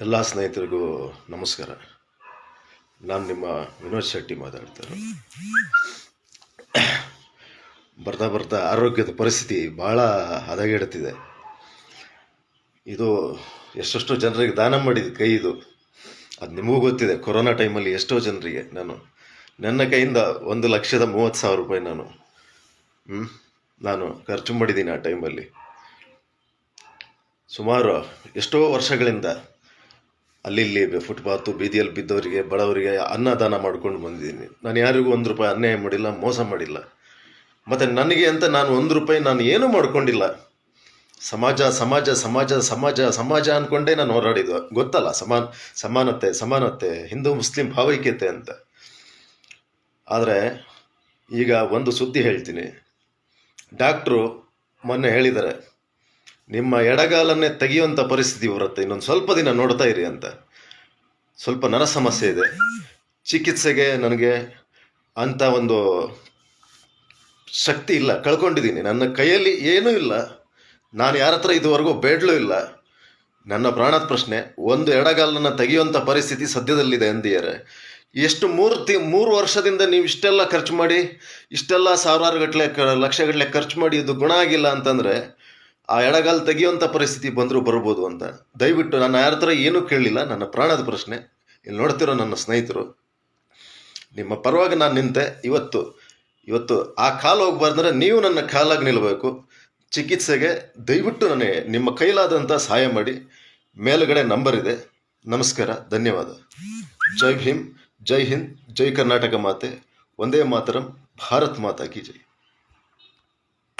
ಎಲ್ಲ ಸ್ನೇಹಿತರಿಗೂ ನಮಸ್ಕಾರ. ನಾನು ನಿಮ್ಮ ವಿನೋದ್ ಶೆಟ್ಟಿ ಮಾತಾಡ್ತಾರೆ ಬರ್ತಾ ಬರ್ತಾ ಆರೋಗ್ಯದ ಪರಿಸ್ಥಿತಿ ಭಾಳ ಹದಗೆಡುತ್ತಿದೆ. ಇದು ಎಷ್ಟೆಷ್ಟೋ ಜನರಿಗೆ ದಾನ ಮಾಡಿದ ಕೈ ಇದು. ಅದು ನಿಮಗೂ ಗೊತ್ತಿದೆ, ಕೊರೋನಾ ಟೈಮಲ್ಲಿ ಎಷ್ಟೋ ಜನರಿಗೆ ನಾನು. ನನ್ನ ಕೈಯಿಂದ ಒಂದು ಲಕ್ಷದ ಮೂವತ್ತು ಸಾವಿರ ರೂಪಾಯಿ ನಾನು ಹ್ಞೂ ನಾನು ಖರ್ಚು ಮಾಡಿದ್ದೀನಿ ಆ ಟೈಮಲ್ಲಿ. ಸುಮಾರು ಎಷ್ಟೋ ವರ್ಷಗಳಿಂದ ಅಲ್ಲಿ ಇಲ್ಲಿ ಫುಟ್ಪಾತು, ಬೀದಿಯಲ್ಲಿ ಬಿದ್ದವರಿಗೆ, ಬಡವರಿಗೆ ಅನ್ನದಾನ ಮಾಡ್ಕೊಂಡು ಬಂದಿದ್ದೀನಿ. ನಾನು ಯಾರಿಗೂ ಒಂದು ರೂಪಾಯಿ ಅನ್ಯಾಯ ಮಾಡಿಲ್ಲ, ಮೋಸ ಮಾಡಿಲ್ಲ. ಮತ್ತು ನನಗೆ ಅಂತ ನಾನು ಒಂದು ರೂಪಾಯಿ ನಾನು ಏನೂ ಮಾಡ್ಕೊಂಡಿಲ್ಲ? ಸಮಾಜ ಸಮಾಜ ಸಮಾಜ ಸಮಾಜ ಸಮಾಜ ಅಂದ್ಕೊಂಡೇ ನಾನು ಹೋರಾಡಿದ್ದು. ಗೊತ್ತಲ್ಲ? ಸಮಾನ, ಸಮಾನತೆ ಸಮಾನತೆ, ಹಿಂದೂ, ಮುಸ್ಲಿಂ ಭಾವೈಕ್ಯತೆ ಅಂತ. ಆದರೆ ಈಗ ಒಂದು ಸುದ್ದಿ ಹೇಳ್ತೀನಿ. ಡಾಕ್ಟ್ರು ಮೊನ್ನೆ ಹೇಳಿದ್ದಾರೆ. ನಿಮ್ಮ ಎಡಗಾಲನ್ನೇ ತೆಗೆಯುವಂಥ ಪರಿಸ್ಥಿತಿ ಬರುತ್ತೆ. ಇನ್ನೊಂದು ಸ್ವಲ್ಪ ದಿನ ನೋಡ್ತಾ ಇರಿ ಅಂತ. ಸ್ವಲ್ಪ ನರ ಸಮಸ್ಯೆ ಇದೆ. ಚಿಕಿತ್ಸೆಗೆ ನನಗೆ ಅಂಥ ಒಂದು ಶಕ್ತಿ ಇಲ್ಲ. ಕಳ್ಕೊಂಡಿದ್ದೀನಿ. ನನ್ನ ಕೈಯಲ್ಲಿ ಏನೂ ಇಲ್ಲ. ನಾನು ಯಾರ ಹತ್ರ ಇದುವರೆಗೂ ಬೇಡಲೂ ಇಲ್ಲ. ನನ್ನ ಪ್ರಾಣದ ಪ್ರಶ್ನೆ, ಒಂದು ಎಡಗಾಲನ್ನು ತೆಗೆಯುವಂಥ ಪರಿಸ್ಥಿತಿ ಸದ್ಯದಲ್ಲಿದೆ ಅಂದಿಯರೆ. ಎಷ್ಟು ಮೂರು ತಿ, ಮೂರು ವರ್ಷದಿಂದ ನೀವು ಇಷ್ಟೆಲ್ಲ ಖರ್ಚು ಮಾಡಿ, ಇಷ್ಟೆಲ್ಲ ಸಾವಿರಾರು ಗಟ್ಟಲೆ ಕ ಲಕ್ಷಗಟ್ಟಲೆ ಖರ್ಚು ಮಾಡಿ ಇದು ಗುಣ ಆಗಿಲ್ಲ ಅಂತಂದರೆ ಆ ಎಡಗಾಲು ತೆಗೆಯುವಂಥ ಪರಿಸ್ಥಿತಿ ಬಂದರೂ ಬರ್ಬೋದು ಅಂತ. ದಯವಿಟ್ಟು ನಾನು ಯಾರ ಹತ್ರ ಏನೂ ಕೇಳಲಿಲ್ಲ ನನ್ನ ಪ್ರಾಣದ ಪ್ರಶ್ನೆ. ಇಲ್ಲಿ ನೋಡ್ತಿರೋ ನನ್ನ ಸ್ನೇಹಿತರು, ನಿಮ್ಮ ಪರವಾಗಿ ನಾನು ನಿಂತೆ, ಇವತ್ತು ಇವತ್ತು ಆ ಕಾಲು ಹೋಗ್ಬಾರ್ದಂದ್ರೆ ನೀವು ನನ್ನ ಕಾಲಾಗಿ ನಿಲ್ಲಬೇಕು ಚಿಕಿತ್ಸೆಗೆ ದಯವಿಟ್ಟು ನನಗೆ ನಿಮ್ಮ ಕೈಲಾದಂಥ ಸಹಾಯ ಮಾಡಿ. ಮೇಲುಗಡೆ ನಂಬರ್ ಇದೆ. ನಮಸ್ಕಾರ, ಧನ್ಯವಾದ. ಜೈ ಭೀಮ್, ಜೈ ಹಿಂದ್, ಜೈ ಕರ್ನಾಟಕ ಮಾತೆ. ಒಂದೇ ಮಾತರಂ, ಭಾರತ್ ಮಾತಾ ಕಿ ಜೈ.